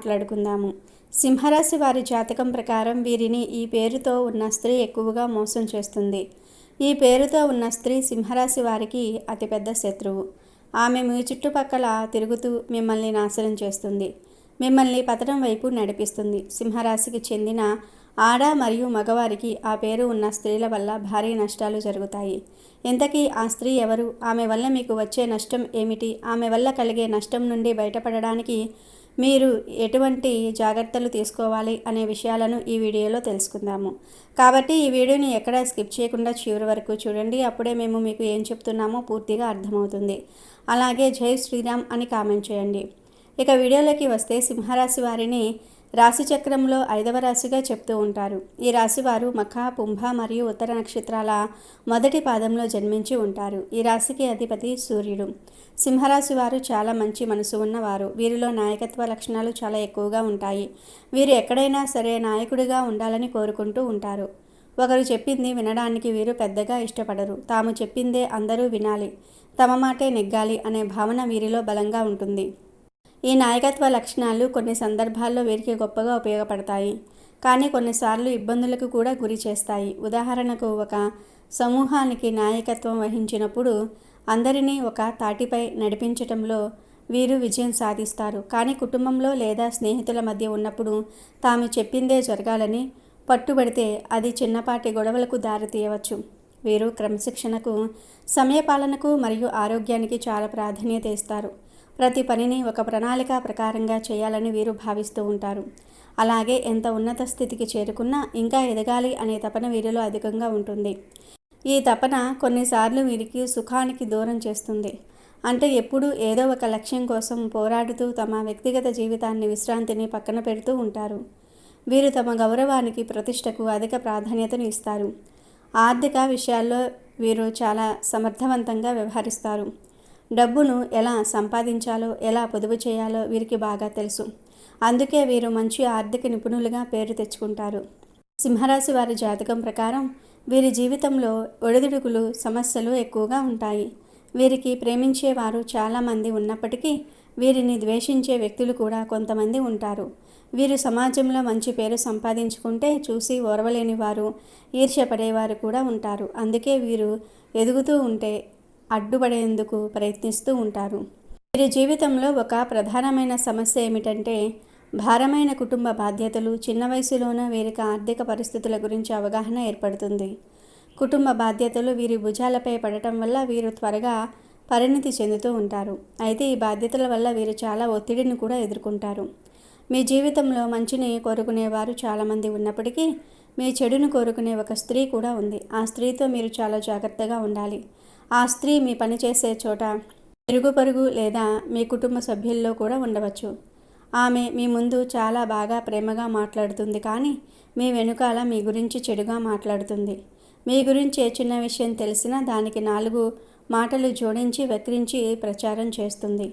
మాట్లాడుకుందాము. సింహరాశి వారి జాతకం ప్రకారం వీరిని ఈ పేరుతో ఉన్న స్త్రీ ఎక్కువగా మోసం చేస్తుంది. ఈ పేరుతో ఉన్న స్త్రీ సింహరాశి వారికి అతిపెద్ద శత్రువు. ఆమె మీ చుట్టుపక్కల తిరుగుతూ మిమ్మల్ని నాశనం చేస్తుంది. మిమ్మల్ని పతనం వైపు నడిపిస్తుంది. సింహరాశికి చెందిన ఆడ మరియు మగవారికి ఆ పేరు ఉన్న స్త్రీల వల్ల భారీ నష్టాలు జరుగుతాయి. ఇంతకీ ఆ స్త్రీ ఎవరు? ఆమె వల్ల మీకు వచ్చే నష్టం ఏమిటి? ఆమె వల్ల కలిగే నష్టం నుండి బయటపడడానికి మీరు ఎటువంటి జాగ్రత్తలు తీసుకోవాలి అనే విషయాలను ఈ వీడియోలో తెలుసుకుందాము. కాబట్టి ఈ వీడియోని ఎక్కడ స్కిప్ చేయకుండా చివరి వరకు చూడండి. అప్పుడే మేము మీకు ఏం చెప్తున్నామో పూర్తిగా అర్థమవుతుంది. అలాగే జై శ్రీరామ్ అని కామెంట్ చేయండి. ఇక వీడియోలోకి వస్తే సింహరాశి వారిని రాశి చక్రంలో ఐదవ రాశిగా చెప్తూ ఉంటారు. ఈ రాశి వారు మఖ కుంభ మరియు ఉత్తర నక్షత్రాల మొదటి పాదంలో జన్మించి ఉంటారు. ఈ రాశికి అధిపతి సూర్యుడు. సింహరాశి వారు చాలా మంచి మనసు ఉన్నవారు. వీరిలో నాయకత్వ లక్షణాలు చాలా ఎక్కువగా ఉంటాయి. వీరు ఎక్కడైనా సరే నాయకుడిగా ఉండాలని కోరుకుంటూ ఉంటారు. ఒకరు చెప్పింది వినడానికి వీరు పెద్దగా ఇష్టపడరు. తాము చెప్పిందే అందరూ వినాలి. తమ మాటే నెగ్గాలి అనే భావన వీరిలో బలంగా ఉంటుంది. ఈ నాయకత్వ లక్షణాలు కొన్ని సందర్భాల్లో వీరికి గొప్పగా ఉపయోగపడతాయి. కానీ కొన్నిసార్లు ఇబ్బందులకు కూడా గురి చేస్తాయి. ఉదాహరణకు ఒక సమూహానికి నాయకత్వం వహించినప్పుడు అందరినీ ఒక తాటిపై నడిపించటంలో వీరు విజయం సాధిస్తారు. కానీ కుటుంబంలో లేదా స్నేహితుల మధ్య ఉన్నప్పుడు తాము చెప్పిందే జరగాలని పట్టుబడితే అది చిన్నపాటి గొడవలకు దారితీయవచ్చు వీరు క్రమశిక్షణకు సమయపాలనకు మరియు ఆరోగ్యానికి చాలా ప్రాధాన్యత ఇస్తారు. ప్రతి పనిని ఒక ప్రణాళిక ప్రకారంగా చేయాలని వీరు భావిస్తూ ఉంటారు. అలాగే ఎంత ఉన్నత స్థితికి చేరుకున్నా ఇంకా ఎదగాలి అనే తపన వీరిలో అధికంగా ఉంటుంది. ఈ తపన కొన్నిసార్లు వీరికి సుఖానికి దూరం చేస్తుంది. అంటే ఎప్పుడూ ఏదో ఒక లక్ష్యం కోసం పోరాడుతూ తమ వ్యక్తిగత జీవితాన్ని విశ్రాంతిని పక్కన పెడుతూ ఉంటారు. వీరు తమ గౌరవానికి ప్రతిష్టకు అధిక ప్రాధాన్యతను ఇస్తారు. ఆర్థిక విషయాల్లో వీరు చాలా సమర్థవంతంగా వ్యవహరిస్తారు. డబ్బును ఎలా సంపాదించాలో ఎలా పొదుపు చేయాలో వీరికి బాగా తెలుసు. అందుకే వీరు మంచి ఆర్థిక నిపుణులుగా పేరు తెచ్చుకుంటారు. సింహరాశి వారి జాతకం ప్రకారం వీరి జీవితంలో ఒడిదుడుకులు సమస్యలు ఎక్కువగా ఉంటాయి. వీరికి ప్రేమించేవారు చాలామంది ఉన్నప్పటికీ వీరిని ద్వేషించే వ్యక్తులు కూడా కొంతమంది ఉంటారు. వీరు సమాజంలో మంచి పేరు సంపాదించుకుంటే చూసి ఓర్వలేని వారు ఈర్ష్యపడేవారు కూడా ఉంటారు. అందుకే వీరు ఎదుగుతూ ఉంటే అడ్డుపడేందుకు ప్రయత్నిస్తూ ఉంటారు. వీరి జీవితంలో ఒక ప్రధానమైన సమస్య ఏమిటంటే భారమైన కుటుంబ బాధ్యతలు చిన్న వయసులోనే వీరికి ఆర్థిక పరిస్థితుల గురించి అవగాహన ఏర్పడుతుంది. కుటుంబ బాధ్యతలు వీరి భుజాలపై పడటం వల్ల వీరు త్వరగా పరిణితి చెందుతూ ఉంటారు. అయితే ఈ బాధ్యతల వల్ల వీరు చాలా ఒత్తిడిని కూడా ఎదుర్కొంటారు. మీ జీవితంలో మంచిని కోరుకునేవారు చాలామంది ఉన్నప్పటికీ మీ చెడును కోరుకునే ఒక స్త్రీ కూడా ఉంది. ఆ స్త్రీతో మీరు చాలా జాగ్రత్తగా ఉండాలి. ఆ స్త్రీ మీ పనిచేసే చోట ఇరుగు పరుగు లేదా మీ కుటుంబ సభ్యుల్లో కూడా ఉండవచ్చు. ఆమె మీ ముందు చాలా బాగా ప్రేమగా మాట్లాడుతుంది కానీ మీ వెనుకాల మీ గురించి చెడుగా మాట్లాడుతుంది. మీ గురించి ఏ చిన్న విషయం తెలిసినా దానికి నాలుగు మాటలు జోడించి వక్రించి ప్రచారం చేస్తుంది.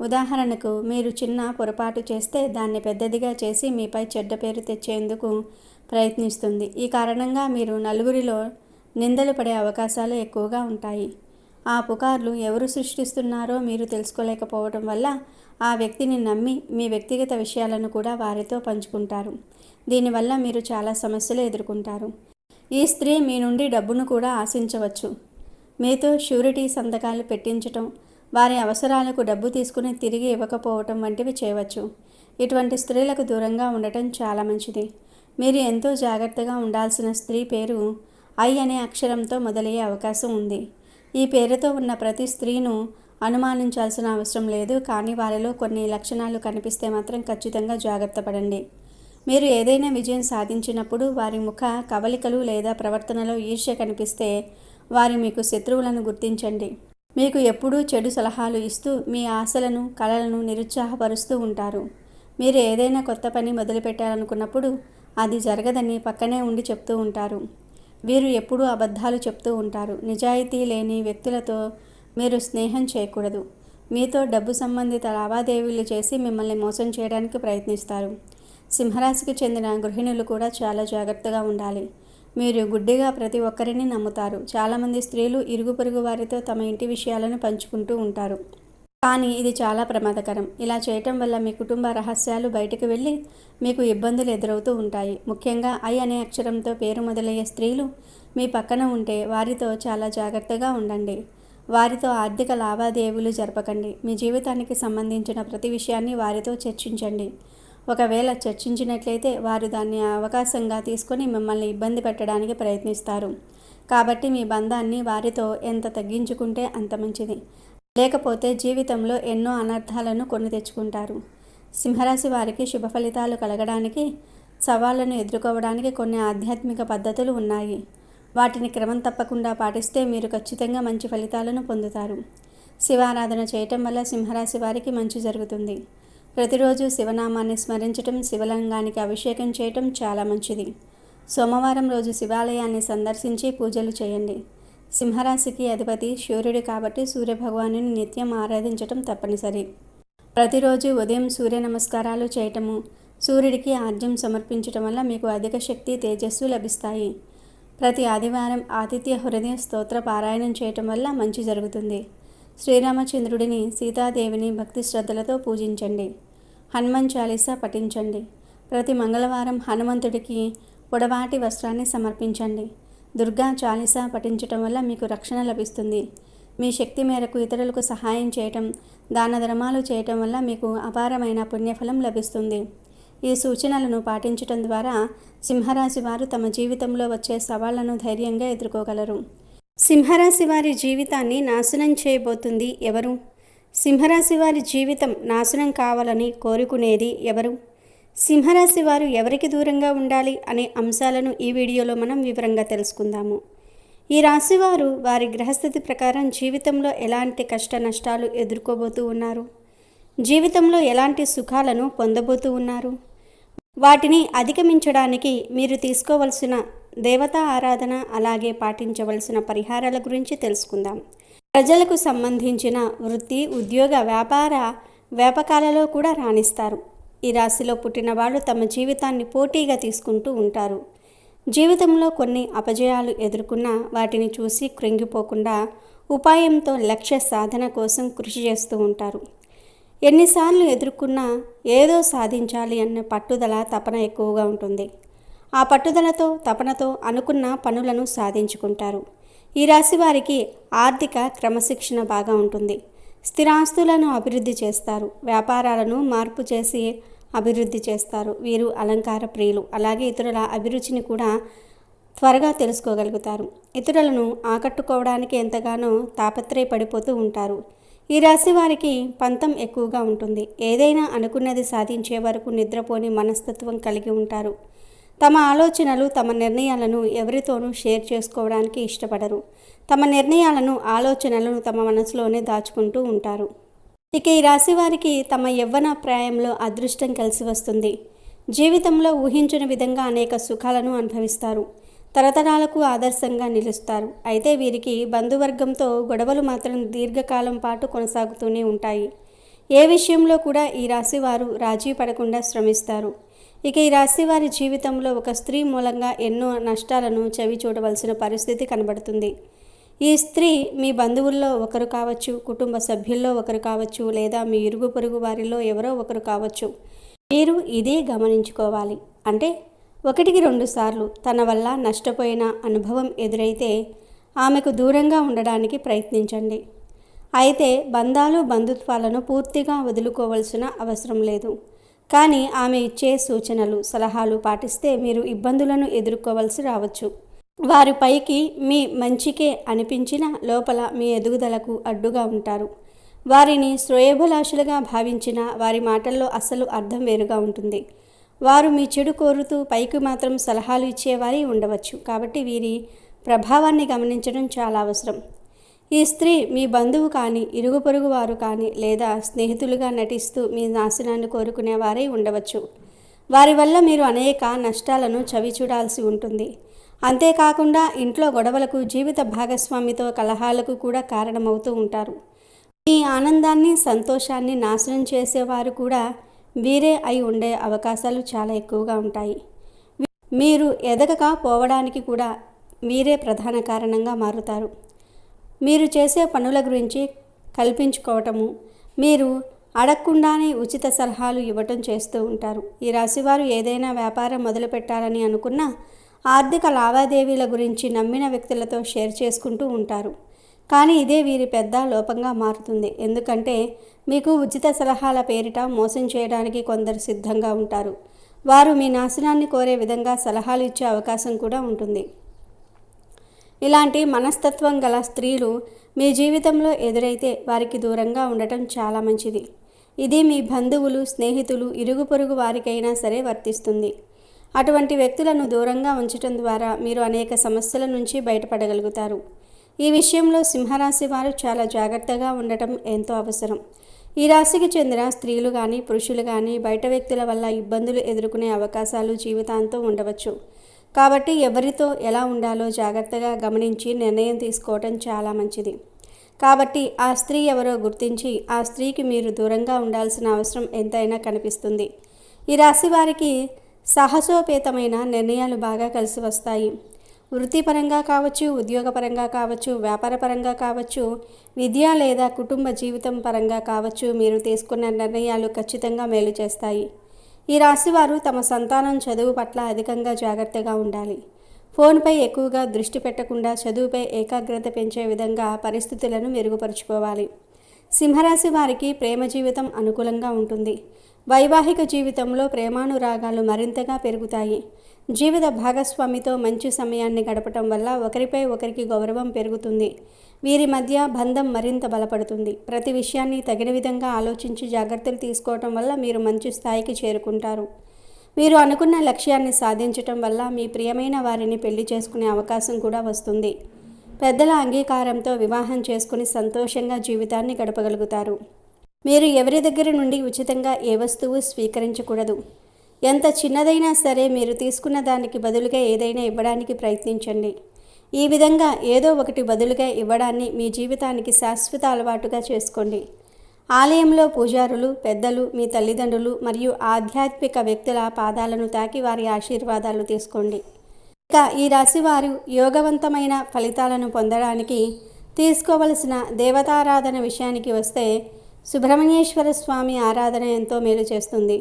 ఉదాహరణకు మీరు చిన్న పొరపాటు చేస్తే దాన్ని పెద్దదిగా చేసి మీపై చెడ్డ పేరు తెచ్చేందుకు ప్రయత్నిస్తుంది. ఈ కారణంగా మీరు నలుగురిలో నిందలు పడే అవకాశాలు ఎక్కువగా ఉంటాయి. ఆ పుకార్లు ఎవరు సృష్టిస్తున్నారో మీరు తెలుసుకోలేకపోవడం వల్ల ఆ వ్యక్తిని నమ్మి మీ వ్యక్తిగత విషయాలను కూడా వారితో పంచుకుంటారు. దీనివల్ల మీరు చాలా సమస్యలు ఎదుర్కొంటారు. ఈ స్త్రీ మీ నుండి డబ్బును కూడా ఆశించవచ్చు. మీతో షూరిటీ సంతకాలు పెట్టించటం వారి అవసరాలకు డబ్బు తీసుకుని తిరిగి ఇవ్వకపోవటం వంటివి చేయవచ్చు. ఇటువంటి స్త్రీలకు దూరంగా ఉండటం చాలా మంచిది. మీరు ఎంతో జాగ్రత్తగా ఉండాల్సిన స్త్రీ పేరు ఐ అనే అక్షరంతో మొదలయ్యే అవకాశం ఉంది. ఈ పేరుతో ఉన్న ప్రతి స్త్రీను అనుమానించాల్సిన అవసరం లేదు కానీ వారిలో కొన్ని లక్షణాలు కనిపిస్తే మాత్రం ఖచ్చితంగా జాగ్రత్త పడండి. మీరు ఏదైనా విజయం సాధించినప్పుడు వారి ముఖ కవలికలు లేదా ప్రవర్తనలో ఈర్ష్య కనిపిస్తే వారి మీకు శత్రువులను గుర్తించండి. మీకు ఎప్పుడూ చెడు సలహాలు ఇస్తూ మీ ఆశలను కళలను నిరుత్సాహపరుస్తూ ఉంటారు. మీరు ఏదైనా కొత్త పని మొదలుపెట్టాలనుకున్నప్పుడు అది జరగదని పక్కనే ఉండి చెప్తూ ఉంటారు. వీరు ఎప్పుడూ అబద్ధాలు చెప్తూ ఉంటారు. నిజాయితీ లేని వ్యక్తులతో మీరు స్నేహం చేయకూడదు. మీతో డబ్బు సంబంధిత లావాదేవీలు చేసి మిమ్మల్ని మోసం చేయడానికి ప్రయత్నిస్తారు. సింహరాశికి చెందిన గృహిణులు కూడా చాలా జాగ్రత్తగా ఉండాలి. మీరు గుడ్డిగా ప్రతి ఒక్కరిని నమ్ముతారు. చాలామంది స్త్రీలు ఇరుగు పొరుగు వారితో తమ ఇంటి విషయాలను పంచుకుంటూ ఉంటారు. కానీ ఇది చాలా ప్రమాదకరం. ఇలా చేయటం వల్ల మీ కుటుంబ రహస్యాలు బయటకు వెళ్ళి మీకు ఇబ్బందులు ఎదురవుతూ ఉంటాయి. ముఖ్యంగా ఐ అనే అక్షరంతో పేరు మొదలయ్యే స్త్రీలు మీ పక్కన ఉంటే వారితో చాలా జాగ్రత్తగా ఉండండి. వారితో ఆర్థిక లావాదేవీలు జరపకండి. మీ జీవితానికి సంబంధించిన ప్రతి విషయాన్ని వారితో చర్చించండి. ఒకవేళ చర్చించినట్లయితే వారు దాన్ని అవకాశంగా తీసుకొని మిమ్మల్ని ఇబ్బంది పెట్టడానికి ప్రయత్నిస్తారు. కాబట్టి మీ బంధాన్ని వారితో ఎంత తగ్గించుకుంటే అంత మంచిది. లేకపోతే జీవితంలో ఎన్నో అనర్థాలను కొని తెచ్చుకుంటారు. సింహరాశి వారికి శుభ ఫలితాలు కలగడానికి సవాళ్ళను ఎదుర్కోవడానికి కొన్ని ఆధ్యాత్మిక పద్ధతులు ఉన్నాయి. వాటిని క్రమం తప్పకుండా పాటిస్తే మీరు ఖచ్చితంగా మంచి ఫలితాలను పొందుతారు. శివారాధన చేయటం వల్ల సింహరాశి వారికి మంచి జరుగుతుంది. ప్రతిరోజు శివనామాన్ని స్మరించటం శివలింగానికి అభిషేకం చేయటం చాలా మంచిది. సోమవారం రోజు శివాలయాన్ని సందర్శించి పూజలు చేయండి. సింహరాశికి అధిపతి సూర్యుడు కాబట్టి సూర్యభగవాను నిత్యం ఆరాధించటం తప్పనిసరి. ప్రతిరోజు ఉదయం సూర్య నమస్కారాలు చేయటము సూర్యుడికి ఆర్జ్యం సమర్పించటం వల్ల మీకు అధిక శక్తి తేజస్సు లభిస్తాయి. ప్రతి ఆదివారం ఆతిథ్య హృదయ స్తోత్ర పారాయణం చేయటం వల్ల మంచి జరుగుతుంది. శ్రీరామచంద్రుడిని సీతాదేవిని భక్తి శ్రద్ధలతో పూజించండి. హనుమాన్ చాలీసా పఠించండి. ప్రతి మంగళవారం హనుమంతుడికి పొడవాటి వస్త్రాన్ని సమర్పించండి. దుర్గా చాలీసా పఠించటం వల్ల మీకు రక్షణ లభిస్తుంది. మీ శక్తి మేరకు ఇతరులకు సహాయం చేయటం దాన ధర్మాలు చేయటం వల్ల మీకు అపారమైన పుణ్యఫలం లభిస్తుంది. ఈ సూచనలను పాటించటం ద్వారా సింహరాశి వారు తమ జీవితంలో వచ్చే సవాళ్ళను ధైర్యంగా ఎదుర్కోగలరు. సింహరాశి వారి జీవితాన్ని నాశనం చేయబోతుంది ఎవరు? సింహరాశి వారి జీవితం నాశనం కావాలని కోరుకునేది ఎవరు? సింహరాశి వారు ఎవరికి దూరంగా ఉండాలి అనే అంశాలను ఈ వీడియోలో మనం వివరంగా తెలుసుకుందాము. ఈ రాశివారు వారి గ్రహస్థితి ప్రకారం జీవితంలో ఎలాంటి కష్ట నష్టాలు ఎదుర్కోబోతూ ఉన్నారు? జీవితంలో ఎలాంటి సుఖాలను పొందబోతూ ఉన్నారు? వాటిని అధిగమించడానికి మీరు తీసుకోవలసిన దేవతా ఆరాధన అలాగే పాటించవలసిన పరిహారాల గురించి తెలుసుకుందాం. ప్రజలకు సంబంధించిన వృత్తి ఉద్యోగ వ్యాపార వ్యాపకాలలో కూడా రాణిస్తారు. ఈ రాశిలో పుట్టిన వాళ్ళు తమ జీవితాన్ని పోటీగా తీసుకుంటూ ఉంటారు. జీవితంలో కొన్ని అపజయాలు ఎదుర్కొన్నా వాటిని చూసి కృంగిపోకుండా ఉపాయంతో లక్ష్య సాధన కోసం కృషి చేస్తూ ఉంటారు. ఎన్నిసార్లు ఎదుర్కొన్నా ఏదో సాధించాలి అన్న పట్టుదల తపన ఎక్కువగా ఉంటుంది. ఆ పట్టుదలతో తపనతో అనుకున్న పనులను సాధించుకుంటారు. ఈ రాశి వారికి ఆర్థిక క్రమశిక్షణ బాగా ఉంటుంది. స్థిరాస్తులను అభివృద్ధి చేస్తారు. వ్యాపారాలను మార్పు చేసి అభివృద్ధి చేస్తారు. వీరు అలంకార ప్రియులు. అలాగే ఇతరుల అభిరుచిని కూడా త్వరగా తెలుసుకోగలుగుతారు. ఇతరులను ఆకట్టుకోవడానికి ఎంతగానో తాపత్రయపడిపోతూ ఉంటారు. ఈ రాశి వారికి పంతం ఎక్కువగా ఉంటుంది. ఏదైనా అనుకున్నది సాధించే వరకు నిద్రపోని మనస్తత్వం కలిగి ఉంటారు. తమ ఆలోచనలు తమ నిర్ణయాలను ఎవరితోనూ షేర్ చేసుకోవడానికి ఇష్టపడరు. తమ నిర్ణయాలను ఆలోచనలను తమ మనసులోనే దాచుకుంటూ ఉంటారు. ఇక ఈ రాశి వారికి తమ యవ్వన ప్రాయంలో అదృష్టం కలిసి వస్తుంది. జీవితంలో ఊహించిన విధంగా అనేక సుఖాలను అనుభవిస్తారు. తరతరాలకు ఆదర్శంగా నిలుస్తారు. అయితే వీరికి బంధువర్గంతో గొడవలు మాత్రం దీర్ఘకాలం పాటు కొనసాగుతూనే ఉంటాయి. ఏ విషయంలో కూడా ఈ రాశి వారు రాజీ పడకుండా శ్రమిస్తారు. ఇక ఈ రాశి వారి జీవితంలో ఒక స్త్రీ మూలంగా ఎన్నో నష్టాలను చవి చూడవలసిన పరిస్థితి కనబడుతుంది. ఈ స్త్రీ మీ బంధువుల్లో ఒకరు కావచ్చు కుటుంబ సభ్యుల్లో ఒకరు కావచ్చు లేదా మీ ఇరుగు పొరుగు వారిలో ఎవరో ఒకరు కావచ్చు. మీరు ఇదే గమనించుకోవాలి. అంటే ఒకటికి రెండు సార్లు తన వల్ల నష్టపోయిన అనుభవం ఎదురైతే ఆమెకు దూరంగా ఉండడానికి ప్రయత్నించండి. అయితే బంధాలు బంధుత్వాలను పూర్తిగా వదులుకోవలసిన అవసరం లేదు. కానీ ఆమె ఇచ్చే సూచనలు సలహాలు పాటిస్తే మీరు ఇబ్బందులను ఎదుర్కోవలసి రావచ్చు. వారు పైకి మీ మంచికే అనిపించిన లోపల మీ ఎదుగుదలకు అడ్డుగా ఉంటారు. వారిని శ్రేయభిలాషులుగా భావించిన వారి మాటల్లో అసలు అర్థం వేరుగా ఉంటుంది. వారు మీ చెడు కోరుతూ పైకి మాత్రం సలహాలు ఇచ్చేవారి ఉండవచ్చు. కాబట్టి వీరి ప్రభావాన్ని గమనించడం చాలా అవసరం. ఈ స్త్రీ మీ బంధువు కానీ ఇరుగు పొరుగు వారు కానీ లేదా స్నేహితులుగా నటిస్తూ మీ నాశనాన్ని కోరుకునేవారై ఉండవచ్చు. వారి వల్ల మీరు అనేక నష్టాలను చవి చూడాల్సి ఉంటుంది. అంతేకాకుండా ఇంట్లో గొడవలకు జీవిత భాగస్వామితో కలహాలకు కూడా కారణమవుతూ ఉంటారు. మీ ఆనందాన్ని సంతోషాన్ని నాశనం చేసేవారు కూడా వీరే అయి ఉండే అవకాశాలు చాలా ఎక్కువగా ఉంటాయి. మీరు ఎదగక పోవడానికి కూడా వీరే ప్రధాన కారణంగా మారుతారు. మీరు చేసే పనుల గురించి కల్పించుకోవటము మీరు అడగకుండానే ఉచిత సలహాలు ఇవ్వటం చేస్తూ ఉంటారు. ఈ రాశివారు ఏదైనా వ్యాపారం మొదలుపెట్టాలని అనుకున్నా ఆర్థిక లావాదేవీల గురించి నమ్మిన వ్యక్తులతో షేర్ చేసుకుంటూ ఉంటారు. కానీ ఇదే వీరి పెద్ద లోపంగా మారుతుంది. ఎందుకంటే మీకు ఉచిత సలహాల పేరిట మోసం చేయడానికి కొందరు సిద్ధంగా ఉంటారు. వారు మీ నాశనాన్ని కోరే విధంగా సలహాలు ఇచ్చే అవకాశం కూడా ఉంటుంది. ఇలాంటి మనస్తత్వం గల స్త్రీలు మీ జీవితంలో ఎదురైతే వారికి దూరంగా ఉండటం చాలా మంచిది. ఇది మీ బంధువులు స్నేహితులు ఇరుగు పొరుగు వారికైనా సరే వర్తిస్తుంది. అటువంటి వ్యక్తులను దూరంగా ఉంచటం ద్వారా మీరు అనేక సమస్యల నుంచి బయటపడగలుగుతారు. ఈ విషయంలో సింహరాశి వారు చాలా జాగ్రత్తగా ఉండటం ఎంతో అవసరం. ఈ రాశికి చెందిన స్త్రీలు కానీ పురుషులు కానీ బయట వ్యక్తుల వల్ల ఇబ్బందులు ఎదుర్కొనే అవకాశాలు జీవితాంతం ఉండవచ్చు. కాబట్టి ఎవరితో ఎలా ఉండాలో జాగ్రత్తగా గమనించి నిర్ణయం తీసుకోవటం చాలా మంచిది. కాబట్టి ఆ స్త్రీ ఎవరో గుర్తించి ఆ స్త్రీకి మీరు దూరంగా ఉండాల్సిన అవసరం ఎంతైనా కనిపిస్తుంది. ఈ రాశి వారికి సాహసోపేతమైన నిర్ణయాలు బాగా కలిసి వస్తాయి. వృత్తిపరంగా కావచ్చు ఉద్యోగపరంగా కావచ్చు వ్యాపారపరంగా కావచ్చు విద్య లేదా కుటుంబ జీవితం పరంగా కావచ్చు మీరు తీసుకున్న నిర్ణయాలు ఖచ్చితంగా మేలు చేస్తాయి. ఈ రాశివారు తమ సంతానం చదువు పట్ల అధికంగా జాగ్రత్తగా ఉండాలి. ఫోన్పై ఎక్కువగా దృష్టి పెట్టకుండా చదువుపై ఏకాగ్రత పెంచే విధంగా పరిస్థితులను మెరుగుపరుచుకోవాలి. సింహరాశి వారికి ప్రేమ జీవితం అనుకూలంగా ఉంటుంది. వైవాహిక జీవితంలో ప్రేమానురాగాలు మరింతగా పెరుగుతాయి. జీవిత భాగస్వామితో మంచి సమయాన్ని గడపటం వల్ల ఒకరిపై ఒకరికి గౌరవం పెరుగుతుంది. వీరి మధ్య బంధం మరింత బలపడుతుంది. ప్రతి విషయాన్ని తగిన విధంగా ఆలోచించి జాగ్రత్తలు తీసుకోవటం వల్ల మీరు మంచి స్థాయికి చేరుకుంటారు. మీరు అనుకున్న లక్ష్యాన్ని సాధించటం వల్ల మీ ప్రియమైన వారిని పెళ్ళి చేసుకునే అవకాశం కూడా వస్తుంది. పెద్దల అంగీకారంతో వివాహం చేసుకుని సంతోషంగా జీవితాన్ని గడపగలుగుతారు. మీరు ఎవరి దగ్గర నుండి ఉచితంగా ఏ వస్తువు స్వీకరించకూడదు? ఎంత చిన్నదైనా సరే మీరు తీసుకున్న దానికి బదులుగా ఏదైనా ఇవ్వడానికి ప్రయత్నించండి. ఈ విధంగా ఏదో ఒకటి బదులుగా ఇవ్వడాన్ని మీ జీవితానికి శాశ్వత అలవాటుగా చేసుకోండి. ఆలయంలో పూజారులు పెద్దలు మీ తల్లిదండ్రులు మరియు ఆధ్యాత్మిక వ్యక్తుల పాదాలను తాకి వారి ఆశీర్వాదాలు తీసుకోండి. ఇక ఈ రాశి వారు యోగవంతమైన ఫలితాలను పొందడానికి తీసుకోవలసిన దేవతారాధన విషయానికి వస్తే సుబ్రహ్మణ్యేశ్వర స్వామి ఆరాధన ఎంతో మేలు చేస్తుంది.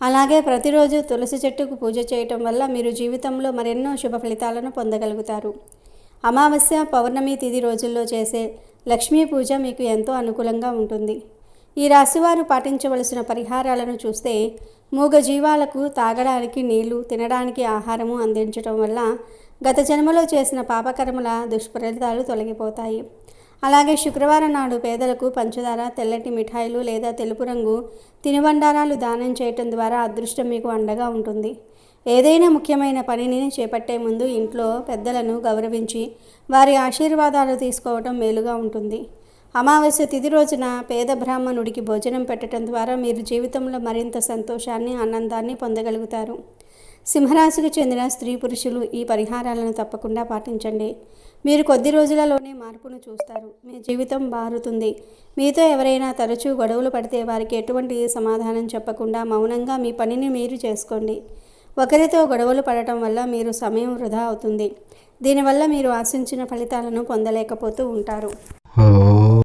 అలాగే ప్రతిరోజు తులసి చెట్టుకు పూజ చేయటం వల్ల మీరు జీవితంలో మరెన్నో శుభ ఫలితాలను పొందగలుగుతారు. అమావాస్య పౌర్ణమి తిథి రోజుల్లో చేసే లక్ష్మీ పూజ మీకు ఎంతో అనుకూలంగా ఉంటుంది. ఈ రాశివారు పాటించవలసిన పరిహారాలను చూస్తే మూగ జీవాలకు తాగడానికి నీళ్ళు తినడానికి ఆహారము అందించడం వల్ల గత జన్మలో చేసిన పాపకర్మల దుష్ఫలితాలు తొలగిపోతాయి. అలాగే శుక్రవారం నాడు పేదలకు పంచదార తెల్లటి మిఠాయిలు లేదా తెలుపు రంగు తినుబండారాలు దానం చేయటం ద్వారా అదృష్టం మీకు అండగా ఉంటుంది. ఏదైనా ముఖ్యమైన పనిని చేపట్టే ముందు ఇంట్లో పెద్దలను గౌరవించి వారి ఆశీర్వాదాలు తీసుకోవటం మేలుగా ఉంటుంది. అమావాస్య తిథి రోజున పేద బ్రాహ్మణుడికి భోజనం పెట్టడం ద్వారా మీరు జీవితంలో మరింత సంతోషాన్ని ఆనందాన్ని పొందగలుగుతారు. సింహరాశికి చెందిన స్త్రీ పురుషులు ఈ పరిహారాలను తప్పకుండా పాటించండి. మీరు కొద్ది రోజులలోనే మార్పును చూస్తారు. మీ జీవితం మారుతుంది. మీతో ఎవరైనా తరచూ గొడవలు పడితే వారికి ఎటువంటి సమాధానం చెప్పకుండా మౌనంగా మీ పనిని మీరు చేసుకోండి. ఒకరితో గొడవలు పడటం వల్ల మీరు సమయం వృధా అవుతుంది. దీనివల్ల మీరు ఆశించిన ఫలితాలను పొందలేకపోతూ ఉంటారు.